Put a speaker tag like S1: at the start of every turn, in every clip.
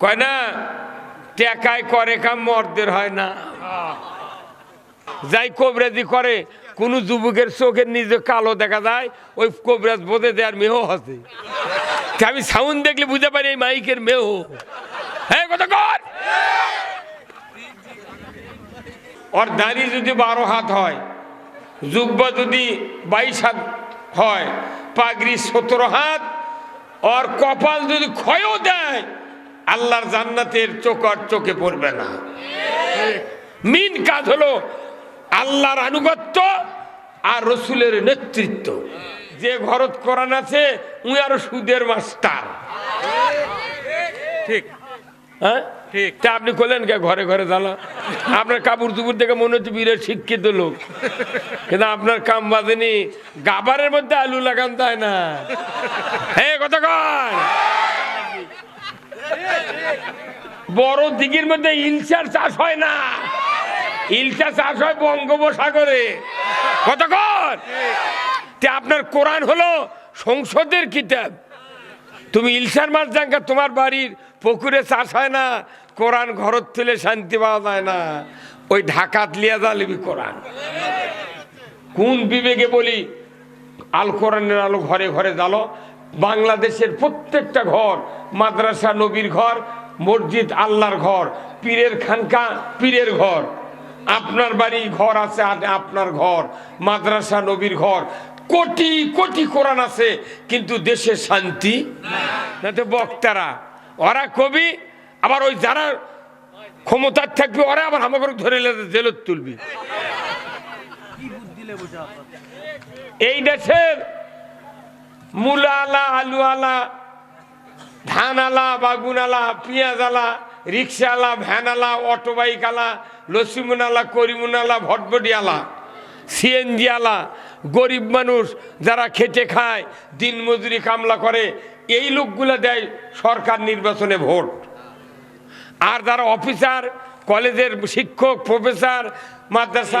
S1: কয় না, টেকায় করে কাম মর্দের হয় না। যাই কবরাজি করে, কোন যুবকের চোখের নিজে কালো দেখা যায়, ওই কবরাজ বোধে দেওয়ার মেহ তা আমি সাউন্ড দেখলে বুঝতে পারি এই মাইকের মেহ হ্যাঁ কত কর। ওর দাড়ি যদি বারো হাত হয়, জুব্বা যদি বাইশ হাত হয়, পাগড়ি সতেরো হাত, ওর কপাল যদি ক্ষয়ও দেয় আল্লাহর জান্নাতের চোখ আর চোখে পড়বে না। মিন কাজ হলো আল্লাহর আনুগত্য আর রসুলের নেতৃত্ব। যে ঘরত কোরআন আছে উই আর সুদের মাস্টার।
S2: ঠিক?
S1: হ্যাঁ?
S2: ঠিক।
S1: তা আপনি করলেন কে? ঘরে ঘরে জ্বালা। আপনার কাপড় চুপুর দেখে মনে হচ্ছে বীরের শিক্ষিত লোক। কিন্তু আপনার কাম বাজেনি। গাবারের মধ্যে আলু লাগান তাই না। হ্যাঁ কতক্ষণ বড় দিঘির মধ্যে ইলচার চাষ হয় না। ইলচা চাষ হয় বঙ্গোপসাগরে। কতক্ষণ তে আপনার কোরআন হলো সংসদের কিতাব। তুমি ইলশার মাছ জাঙ্গা তোমার বাড়ির পুকুরে চাষ হয় না, কোরআন ঘরত তুলে শান্তি পাওয়া যায় না। ওই ঢাকাত লিয়া জালিবি কোরআন। কোন বিবেকে বলি, আল কোরআনের আলো ঘরে ঘরে জ্বালো। বাংলাদেশের প্রত্যেকটা ঘর, মাদ্রাসা, নবীর ঘর মসজিদ আল্লাহর ঘর, পীরের খানকা পীরের ঘর। আপনার বাড়ি ঘর আছে আপনার ঘর, মাদ্রাসা নবীর ঘর। কোটি কোটি কোরআন আছে, কিন্তু দেশে শান্তি না তো বক্তারা। ওরা কবি, আবার ওই যারা ক্ষমতার থাকবে, ওরা আবার আমাকে ধরে জেলত তুলবি। এই দেশের মূলা আলা আলু আলা ধান আলা ভ্যান আলা অটো বাইক আলা লসিমুন আলা করিমুন আলা ভটভটি আলা সিএনজি আলা গরিব মানুষ যারা খেটে খায়, দিন মজুরি কামলা করে, এই লোকগুলো দেয় সরকার নির্বাচনে ভোট। আর যারা অফিসার, কলেজের শিক্ষক, প্রফেসর, মাদ্রাসা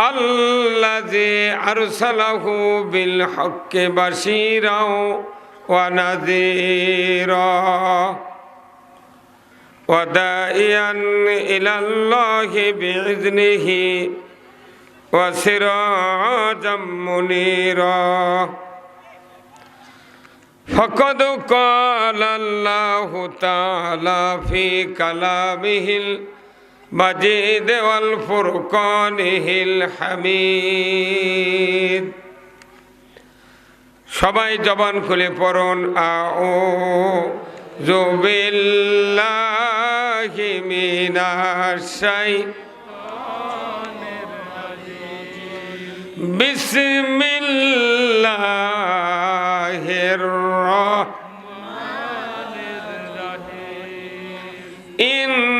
S1: الذي أرسله بالحق بشيرا ونذيرا وداعيا إلى الله بإذنه وسراجا منيرا فقد قال الله تعالى في كلامه المجيد والفرقانه الحميد সবাই জবান খুলে পড়ুন আও জুবিল্লাহি মিনাশ বিসমিল্লাহির إن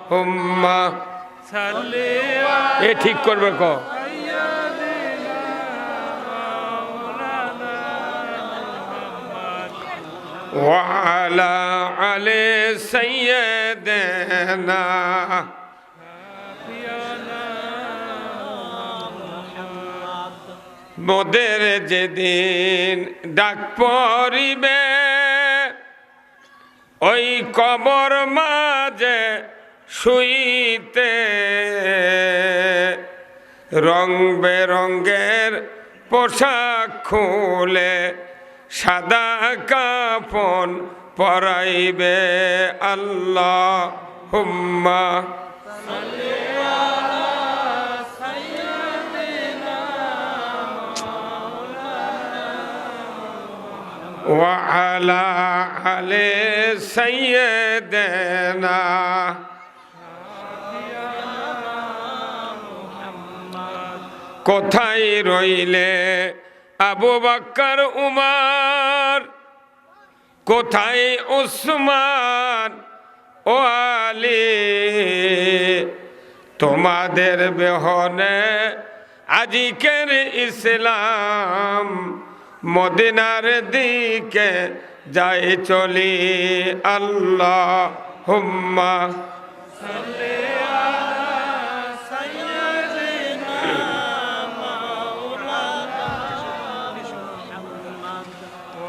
S1: اللهم এ ঠিক করবে ক وعلى علي سيدنا মোদের যেদিন ডাক পরিবে ওই কবর মাঝে শুইতে রং বেরঙ্গের পোশাক খুলে সাদা কাপন পরাইবে আল্লাহ হুম্মা وعلى علي سيدنا কোথায় রইলে? আবু বাক্কর, উমার। কোথায় উসমান? ও আলী। তোমাদের বেহনে আজিকের ইসলাম, মদিনার দিকে যাই চলি। আল্লাহ হুম্মা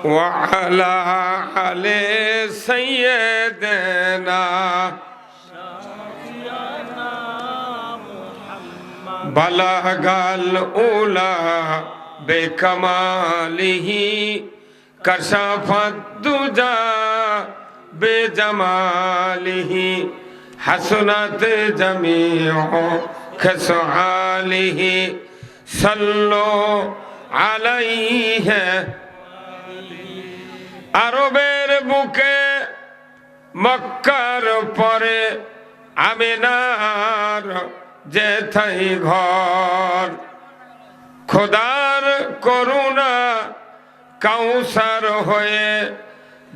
S1: وعلى علي سيدنا بلغ الأولى بكماله كشف الدجى بجماله حسنت جميع خصاله صلوا عليه আরবের বুকে মক্কার পরে আমিনার যেথাই ঘর। খোদার করুণা কাউসার হয়ে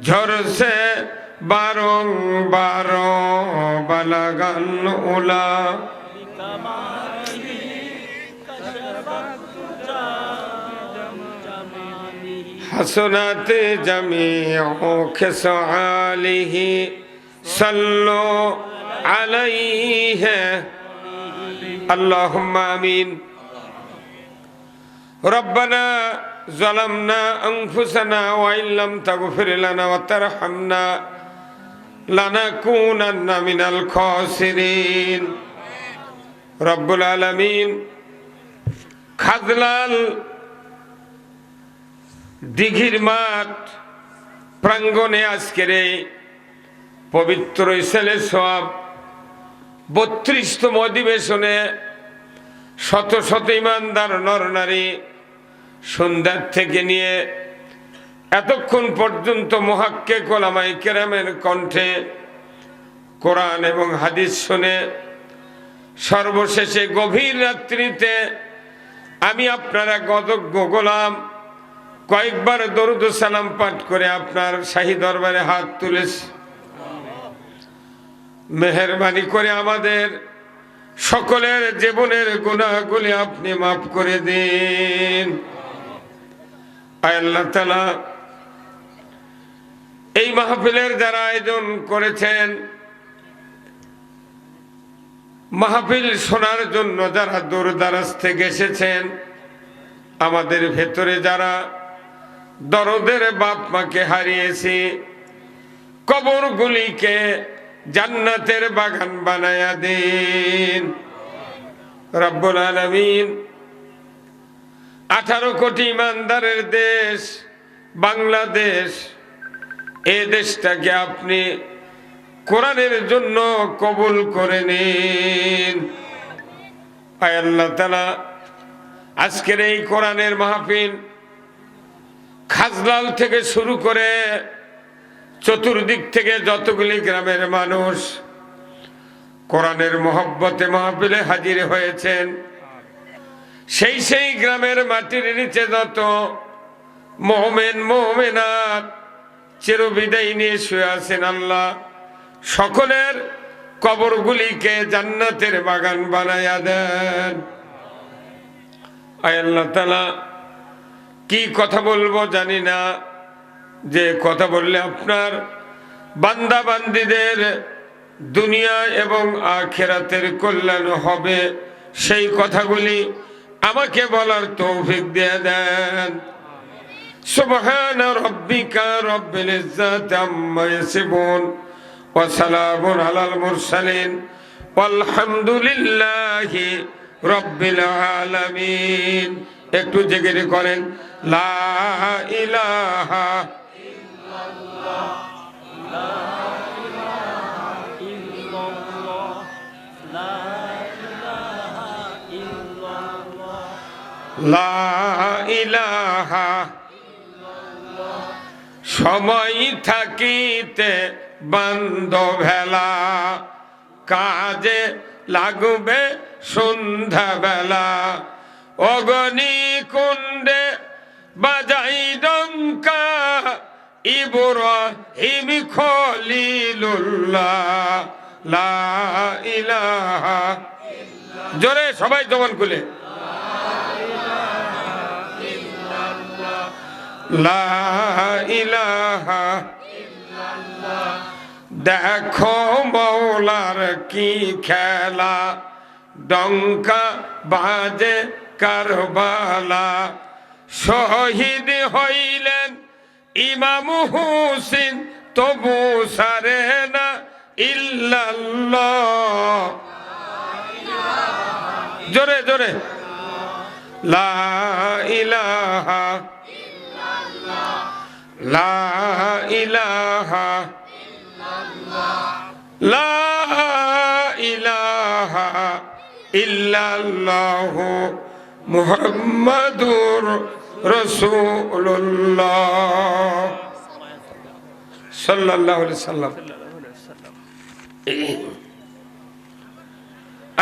S1: ঝরসে বারং বার বালাগান উলা। حسنات جميع خصاله صلوا عليه اللهم امين ربنا ظلمنا انفسنا وان لم تغفر لنا وترحمنا لنكونن من الخاسرين رب العالمين খাজলাল দিঘির মাঠ প্রাঙ্গণে আজকের এই পবিত্র ইসেলে সব বত্রিশতম অধিবেশনে শত শত ইমানদার নরনারী সন্ধ্যার থেকে নিয়ে এতক্ষণ পর্যন্ত মহাক্কে কোলামাই কেরামের কণ্ঠে কোরআন এবং হাদিস শুনে সর্বশেষে গভীর রাত্রিতে আমি আপনারা গদজ্ঞ গোলাম কয়েকবার দরুদ সালাম পাঠ করে আপনার শাহী দরবারে হাত তুলেছি। মেহরবানি করে আমাদের সকলের জীবনের গুণাগুলি আপনি মাফ করে দিন। আল্লাহ এই মাহফিলের যারা আয়োজন করেছেন, মাহফিল শোনার জন্য যারা দূর দারাজ থেকে এসেছেন, আমাদের ভেতরে যারা দরদের বাপ মাকে হারিয়েছি। কবরগুলিকে জান্নাতের বাগান বানায়া দিন। রব্বুল আলমিন, আঠারো কোটি ইমানদারের দেশ, বাংলাদেশ, এ দেশটাকে আপনি কোরআনের জন্য কবুল করে নিন। আল্লাহ তালা আজকের এই কোরআনের মাহফিল খাজলাল থেকে শুরু করে চতুর্দিক থেকে যতগুলি গ্রামের মানুষ কোরআনের মহব্বতে মাহফিলে হাজির হয়েছেন, সেই সেই গ্রামের মাটির নিচে যত মোহমেন মোহমেনার চিরবিদায় নিয়ে শুয়ে আছেন আল্লাহ, সকলের কবরগুলিকে জান্নাতের বাগান বানায়া দেন। আল্লাহ তালা কি কথা বলব জানি না। যে কথা বললে আপনার বান্দাবান্দিদের দুনিয়া এবং আখেরাতের কল্যাণ হবে, সেই কথাগুলি আমাকে বলার তৌফিক দিয়ে দেন। সুবহান রব্বিকা রব্বিল ইজ্জাত আম্মা ইয়াসিফুন ওয়া সালামুন আলাল মুরসালিন। ওয়াল হামদুলিল্লাহি রব্বিল আলামিন। একটু জিগির করেন লা ইলাহা ইলাহা সময় থাকিতে বন্ধ ভেলা কাজে লাগবে সন্ধ্যাবেলা। অগনি কুণ্ডে বাজাই ডঙ্কা ইব্রাহিম খলিলুল্লাহ, লা ইলাহা জোরে সবাই জবান খুলে। দেখো মৌলার কি খেলা, ডঙ্কা বাজে কারবালা শহীদ হইলেন ইমাম হুসিন, তবু সারে না ইল্লাল্লাহ। জোরে জোরে। লা ইলাহা লা ইলাহা ইলাহা মুহাম্মাদুর রাসূলুল্লাহ। সাল্লাল্লাহু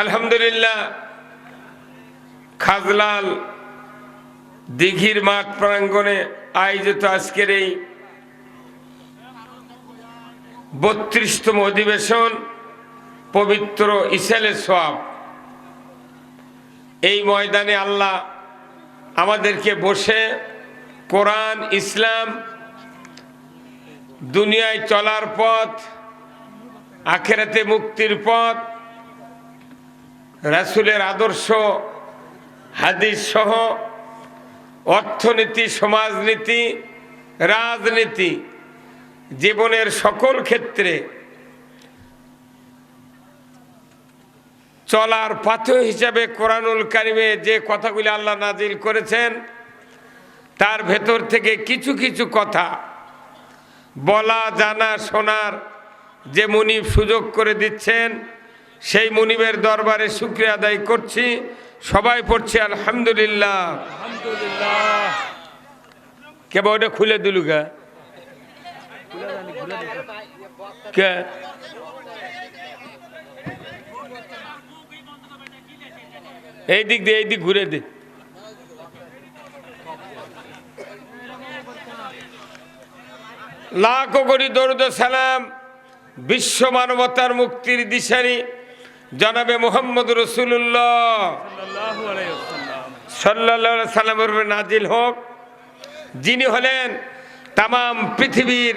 S1: আলহামদুলিল্লাহ, খাজলাল দিঘির মাঠ প্রাঙ্গণে আয়োজিত আজকের এই বত্রিশতম অধিবেশন পবিত্র ইসেলের সব এই ময়দানে আল্লাহ আমাদেরকে বসে কোরআন, ইসলাম দুনিয়ায় চলার পথ, আখেরাতে মুক্তির পথ, রাসুলের আদর্শ, হাদিস সহ অর্থনীতি, সমাজনীতি, রাজনীতি, জীবনের সকল ক্ষেত্রে চলার পাথ হিসাবে কোরআনুল কারিমে যে কথাগুলি আল্লাহ নাজিল করেছেন, তার ভেতর থেকে কিছু কিছু কথা বলা, জানা, শোনার যে মুনিব সুযোগ করে দিচ্ছেন, সেই মুনিবের দরবারে শুক্রিয়া আদায় করছি। সবাই পড়ছি, আলহামদুলিল্লাহ। কেবা ওটা খুলে দিলু গা কে? এই দিক দিয়ে এই দিক ঘুরে দে। লাখো কোটি দরুদ সালাম বিশ্ব মানবতার মুক্তির দিশারি জনাবে মোহাম্মদ রসুল্লাহ সাল্লা সাল্লামের উপরে নাজিল হোক। যিনি হলেন তাম পৃথিবীর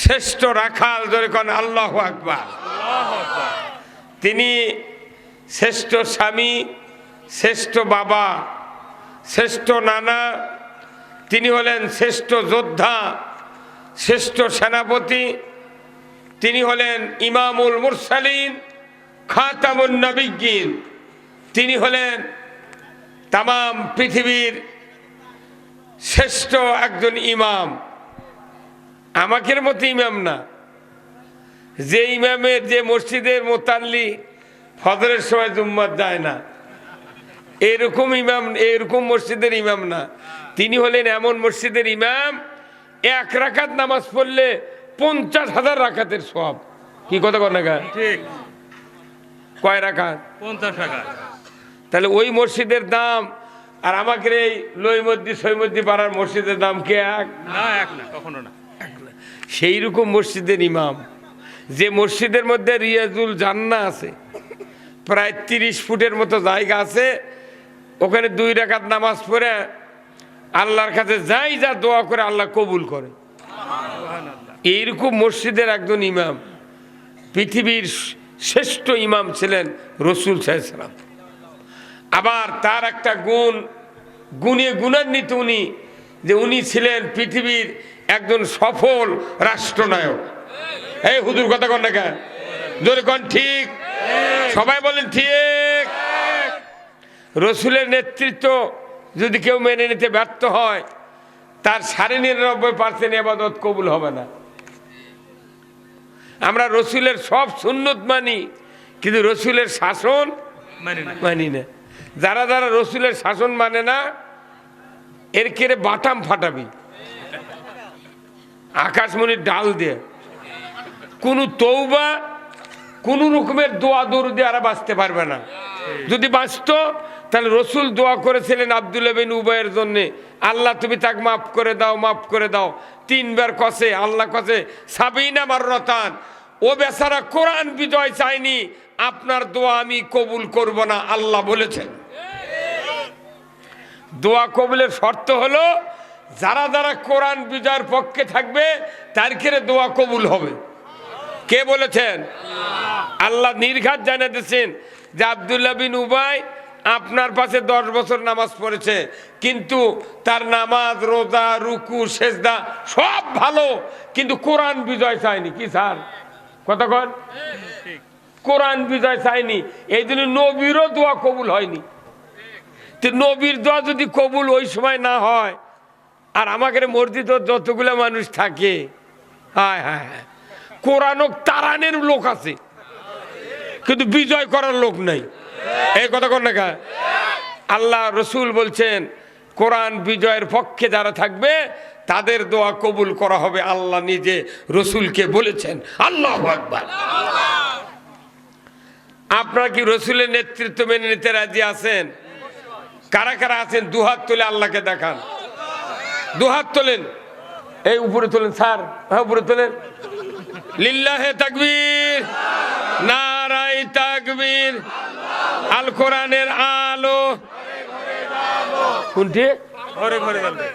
S1: শ্রেষ্ঠ রাখাল ধরে কোন আল্লাহ আকবার। তিনি শ্রেষ্ঠ স্বামী, শ্রেষ্ঠ বাবা, শ্রেষ্ঠ নানা, তিনি হলেন শ্রেষ্ঠ যোদ্ধা, শ্রেষ্ঠ সেনাপতি, তিনি হলেন ইমামুল মুরসালিন, খাতামুন নবিজ্ঞিন তিনি হলেন তাম পৃথিবীর শ্রেষ্ঠ একজন ইমাম। আমাকের মতো ইমাম না। যে ইমামের যে মসজিদের মোতাল্লি ফজরের সময় জুম্মাত যায় না। এরকম ইমাম এরকম মসজিদের ইমাম না। তিনি হলেন এমন মসজিদের ইমাম এক রাকাত নামাজ পড়লে পঞ্চাশ হাজার রাকাতের সব কি কথা কর না কয় রাখাত
S2: পঞ্চাশ টাকা
S1: তাহলে ওই মসজিদের দাম আর আমাকে এই লইমদ্দি সৈমদ্দি পাড়ার মসজিদের দাম কে এক?
S2: না এক না কখনো না।
S1: সেই রকম মসজিদের ইমাম। যে মসজিদের মধ্যে রিয়াজুল জান্না আছে প্রায় তিরিশ ফুটের মতো জায়গা আছে। ওখানে দুই রেখাত নামাজ পড়ে আল্লাহর কাছে যাই যা দোয়া করে আল্লাহ কবুল করে। এইরকম মসজিদের একজন ইমাম পৃথিবীর শ্রেষ্ঠ ইমাম ছিলেন রসুল সাহেব আবার তার একটা গুণ গুণে গুণান্বিত উনি যে উনি ছিলেন পৃথিবীর একজন সফল রাষ্ট্রনায়ক। এই হুদুর কথা কন না কেন? জোরে কন ঠিক? সবাই বলেন ঠিক। রসুলের নেতৃত্ব যদি কেউ মেনে নিতে ব্যর্থ হয় তার সাড়ে নিরানব্বই পার্সেন্ট এবাদত কবুল হবে না। আমরা রসুলের সব সুন্নত মানি কিন্তু রসুলের শাসন
S2: মানে না।
S1: যারা যারা রসুলের শাসন মানে না এর কেড়ে বাটাম ফাটাবি। আকাশমণির ডাল দিয়ে। কোনো তৌবা কোন রকমের দোয়া দৌড় আর বাঁচতে পারবে না। যদি বাঁচতো, তাহলে রসুল দোয়া করেছিলেন আবদুল্লাহ বিন উবাইয়ের জন্য। আল্লাহ তুমি তাকে মাফ করে দাও, মাফ করে দাও। তিনবার কষে আল্লাহ কষে সাবিনা মার রতান ও বেচারা কোরআন বিজয় চাইনি আপনার দোয়া আমি কবুল করব না, আল্লাহ বলেছেন। দোয়া কবুলের শর্ত হলো, যারা যারা কোরআন বিজয়ের পক্ষে থাকবে, তার ক্ষেত্রে দোয়া কবুল হবে। কে বলেছেন? আল্লাহ নির্ঘাত জানিয়ে দিচ্ছেন যে আবদুল্লাহ বিন উবাই আপনার পাশে দশ বছর নামাজ পড়েছে, কিন্তু তার নামাজ, রোজা, রুকু, সেজদা সব ভালো, কিন্তু কোরআন বিজয় চায়নি। কি স্যার? কতক্ষণ কোরআন বিজয় চায়নি। এই জন্য নবীরও দোয়া কবুল হয়নি। তো নবীর দোয়া যদি কবুল ওই সময় না হয়, আর আমাকে মসজিদ যতগুলো মানুষ থাকে হ্যাঁ হ্যাঁ হায়। কোরআনক তারানের লোক আছে। কিন্তু বিজয় করার লোক নাই। এই কথা কর না? আল্লাহ রসুল বলছেন, কোরআন বিজয়ের পক্ষে যারা থাকবে, তাদের দোয়া কবুল করা হবে আল্লাহ নিজে রসুলকে বলেছেন। আল্লাহ আকবার। আপনারা কি রসুলের নেতৃত্ব মেনে নিতে রাজি আছেন? কারা কারা আছেন? দুহাত তুলে আল্লাহকে দেখান। দুহাত তোলেন। এই উপরে তোলেন, স্যার। হ্যাঁ উপরে তোলেন। লিল্লাহে তাকবীর নারাই তাকবীর আল কোরআনের আলো। কোনটি?
S2: ঘরে ঘরে যাবে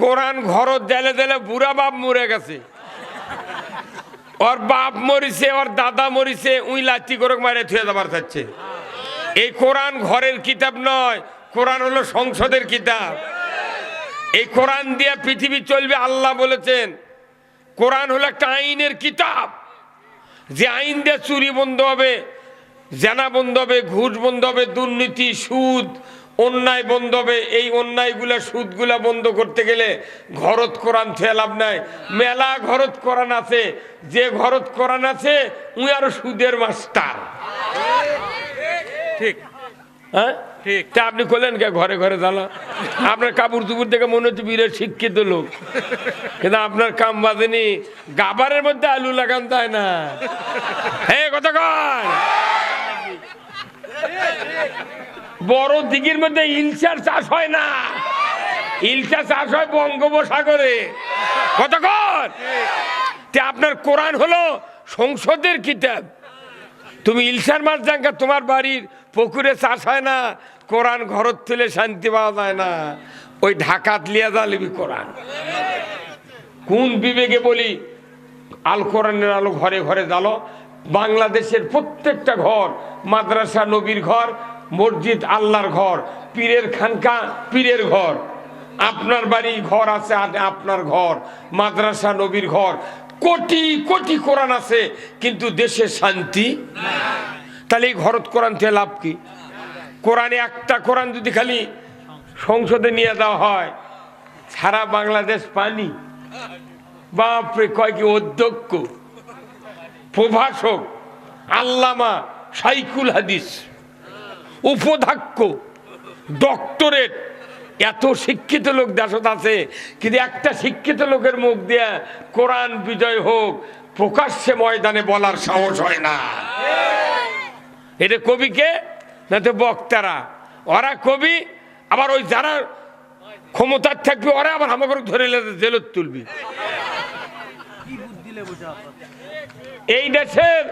S1: কোরআন ঘর দেলে দেলে বুড়া বাপ মরে গেছে। ওর বাপ মরিছে ওর দাদা মরিছে উই লাঠি করে মারে থুয়ে যাবার চাচ্ছে এই কোরআন ঘরের কিতাব নয়, কোরআন হলো সংসদের কিতাব। এই কোরআন দিয়ে পৃথিবী চলবে আল্লাহ বলেছেন। কোরআন হলো একটা আইনের কিতাব। যে আইন দিয়ে চুরি বন্ধ হবে, জানা বন্ধ হবে, ঘুষ বন্ধ হবে, দুর্নীতি, সুদ, অন্যায় বন্ধ হবে। এই অন্যায়গুলা, সুদগুলা বন্ধ করতে গেলে ঘরত কোরআন থেকে লাভ নাই। মেলা ঘরত কোরআন আছে। যে ঘরত কোরআন আছে, উই আরও সুদের মাস্টার।
S2: ঠিক।
S1: হ্যাঁ?
S2: ঠিক।
S1: তা আপনি করলেন কে? ঘরে ঘরে জ্বালা। আপনার কাপড় চুপুর দেখে মনে হচ্ছে বীরের শিক্ষিত লোক। কিন্তু আপনার কাম বাজেনি। গাবারের মধ্যে আলু লাগান তাই না? হে কতক্ষণ বড় দিঘির মধ্যে ইলশার চাষ হয় না। ইলশা চাষ হয় বঙ্গোপসাগরে। কতক্ষণ তে আপনার কোরআন হলো সংসদের কিতাব। তুমি ইলশার মাছ জাঙ্গা তোমার বাড়ির পুকুরে চাষ হয় না, কোরআন ঘরত তুলে শান্তি পাওয়া যায় না। ওই ঢাকাত লিয়া জালিবি কোরআন। কোন বিবেকে বলি, আল কোরআনের আলো ঘরে ঘরে জ্বালো। বাংলাদেশের প্রত্যেকটা ঘর, মাদ্রাসা নবীর ঘর, মসজিদ আল্লাহর ঘর, পীরের খানকা পীরের ঘর। আপনার বাড়ি ঘর আছে আপনার ঘর, মাদ্রাসা নবীর ঘর। কোটি কোটি কোরআন আছে, কিন্তু দেশে শান্তি তাহলে এই ঘরত কোরআন থেকে লাভ কি? কোরআনে একটা কোরআন যদি খালি সংসদে নিয়ে দেওয়া হয়, সারা বাংলাদেশ পানি। বাপরে, কয় কি অধ্যক্ষ, প্রভাষক, আল্লামা সাইকুল হাদিস উপধাক্য ডক্টরেট। এত শিক্ষিত লোক দেশত আছে, কিন্তু একটা শিক্ষিত লোকের মুখ দিয়ে কোরআন বিজয় হোক, প্রকাশ্যে ময়দানে বলার সাহস হয় না। এটা কবিকে না তো বক্তারা। ওরা কবি, আবার ওই যারা ক্ষমতার থাকবে, ওরা আবার আমাকে ধরে জেলত তুলবি। এই দেশের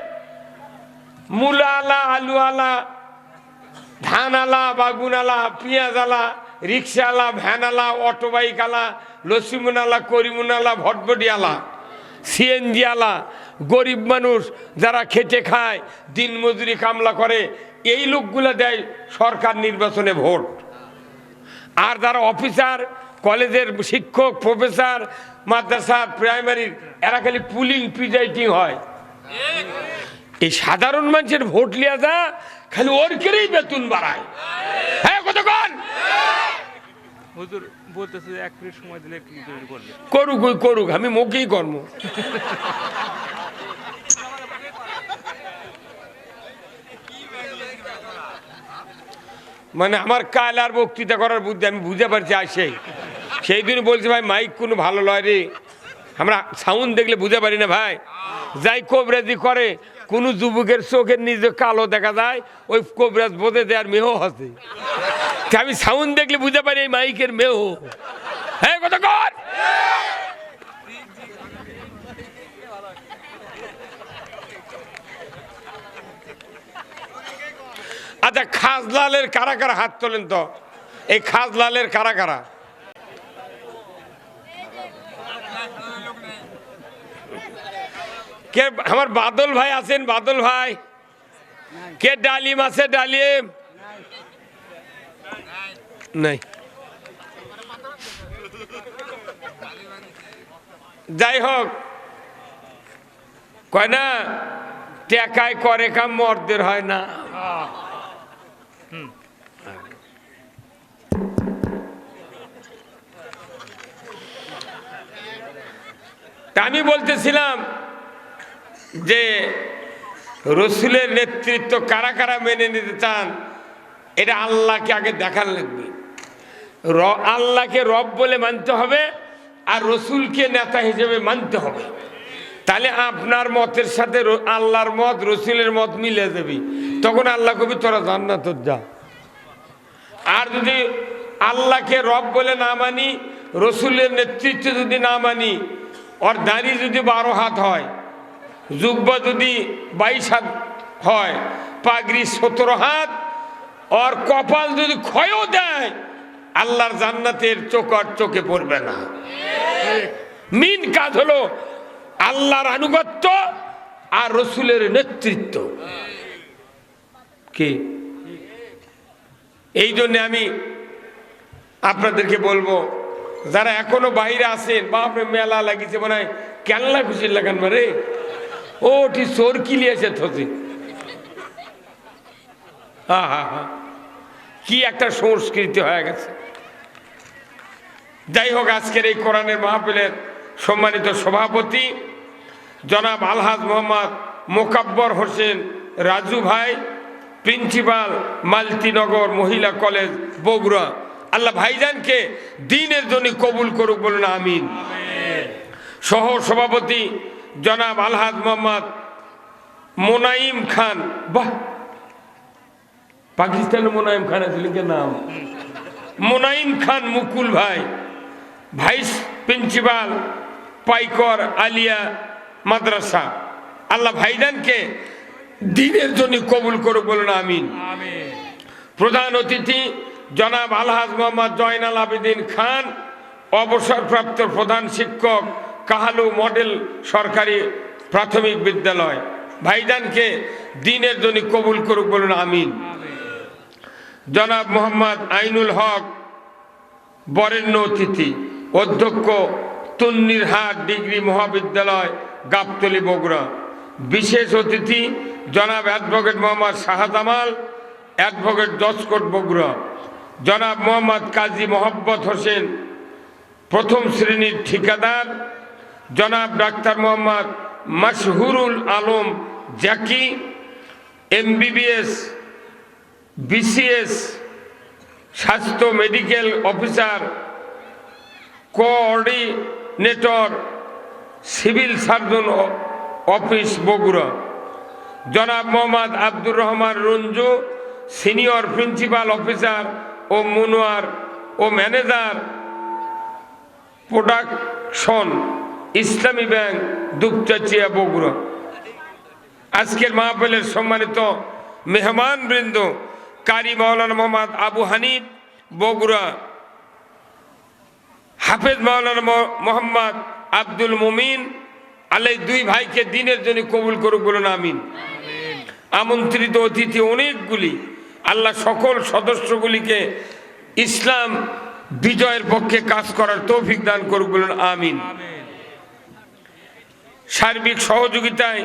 S1: মূলা আলা আলু আলা ধান আলা বাগুন আলা পেঁয়াজ আলা রিক্সা আলা ভ্যান আলা অটো বাইক আলা লসিমুন আলা করিমুন গরিব মানুষ যারা খেটে খায়, দিন মজুরি কামলা করে, এই লোকগুলো দেয় সরকার নির্বাচনে ভোট। আর যারা অফিসার, কলেজের শিক্ষক, প্রফেসর মাদ্রাসা প্রাইমারির এরা খালি পুলিং প্রিজাইটিং হয়। এই সাধারণ মানুষের ভোট লিয়া যা, খালি ওর কেরেই বেতন বাড়ায়। হ্যাঁ কতক্ষণ
S2: হুজুর বলতেছে এক মিনিট সময় দিলে
S1: করুক, ওই করুক, আমি মুখেই কর্ম। মানে আমার কাল আর বক্তৃতা করার বুদ্ধি আমি বুঝতে পারছি আসে সেই। দিন বলছি ভাই, মাইক কোনো ভালো লয় রে। আমরা সাউন্ড দেখলে বুঝতে পারি না ভাই। যাই কবরাজি করে কোনো যুবকের চোখের নিজে কালো দেখা যায়, ওই কবরাজ বোঝে দেওয়ার মেহ আছে। আমি সাউন্ড দেখলে বুঝতে পারি এই মাইকের মেহ হ্যাঁ কত কর! আচ্ছা খাজলালের কারা কারা হাত তোলেন তো? এই খাজলালের কারা কারা? কে আমার বাদল ভাই আছেন? বাদল ভাই। কে ডালিম আছে? ডালিম। নাই। যাই হোক। কয় না, টেকায় করে কাম, মর্দের হয় না। আমি বলতেছিলাম যে রসুলের নেতৃত্ব কারা কারা মেনে নিতে চান, এটা আল্লাহকে আগে দেখার লাগবে। আল্লাহকে রব বলে মানতে হবে, আর রসুলকে নেতা হিসেবে মানতে হবে। তাহলে আপনার মতের সাথে আল্লাহর মত, রসুলের মত মিলে যাবি। তখন আল্লাহ কবি, তোরা জান্নাত যা। আর যদি আল্লাহকে রব বলে না মানি, রসুলের নেতৃত্ব যদি না মানি, ওর দাড়ি যদি বারো হাত হয় জুব্বা যদি বাইশ হাত হয়, পাগড়ি সতেরো হাত ওর কপাল যদি ক্ষয়ও দেয়, আল্লাহর জান্নাতের চোখ আর চোখে পড়বে না। মিন কাজ হলো আল্লাহর আনুগত্য আর রসুলের নেতৃত্ব। কি? এই জন্যে আমি আপনাদেরকে বলব, যারা এখনও বাইরে আছেন, বাপরে মেলা লাগিছে, মনে হয় কেনলা খুশি লাগান ও ওটি চোর কিলিয়েছে থতে হা হা হা। কি একটা সংস্কৃতি হয়ে গেছে। যাই হোক আজকের এই কোরআনের মাহফিলের সম্মানিত সভাপতি জনাব আলহাজ মোহাম্মদ মোকাব্বর হোসেন রাজু ভাই প্রিন্সিপাল মালতিনগর মহিলা কলেজ বগুড়া। আল্লাহ ভাইজানকে দিনের জন্য কবুল করুক বলুন আমিন। সহ সভাপতি জনাব আলহাজ মোহাম্মদ মোনাইম খান। বাহ! পাকিস্তানের মোনাইম খান আছে লিখে নাম? মোনাইম খান মুকুল ভাই ভাইস প্রিন্সিপাল পাইকর আলিয়া মাদ্রাসা। আল্লাহ ভাইদানকে দিনের জন্য কবুল করুক বলুন আমিন। প্রধান অতিথি জনাব আলহাজ মোহাম্মদ জয়নাল আবেদিন খান অবসরপ্রাপ্ত প্রধান শিক্ষক কাহালু মডেল সরকারি প্রাথমিক বিদ্যালয়। ভাইজানকে দিনের জন্য কবুল করুক বলুন, আমিন। জনাব মোহাম্মদ আইনুল হক, বরেণ্য অতিথি, অধ্যক্ষ তুন্নিরহাট ডিগ্রি মহাবিদ্যালয়, গাবতলি বগুড়া। বিশেষ অতিথি জনাব অ্যাডভোকেট মোহাম্মদ শাহাদামাল অ্যাডভোকেট দশকোট বগুড়া। জনাব মোহাম্মদ কাজী মোহাম্মদ হোসেন, প্রথম শ্রেণির ঠিকাদার জনাব doctor Mohammad মাসহুরুল Alam Zaki, MBBS, BCS, স্বাস্থ্য medical officer, coordinator, civil surgeon office Bogura. জনাব Mohammad Abdur Rahman Ranju, senior principal officer ও মনোয়ার ও manager, production. Islami bank Dupchanchia Bogura আজকের মাহফিলের সম্মানিত মেহমান বৃন্দ কারি মাওলানা মোহাম্মদ আবু হানিফ, বগুড়া। হাফেজ মাওলানা মোহাম্মদ আব্দুল মুমিন আলাই দুই ভাইকে দিনের জন্য কবুল করুক বলুন, আমিন। আমন্ত্রিত অতিথি অনেকগুলি। আল্লাহ সকল সদস্যগুলিকে ইসলাম বিজয়ের পক্ষে কাজ করার তৌফিক দান করুক বলুন,
S2: আমিন।
S1: সার্বিক সহযোগিতায়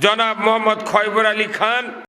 S1: জনাব মোহাম্মদ খয়বর আলী খান।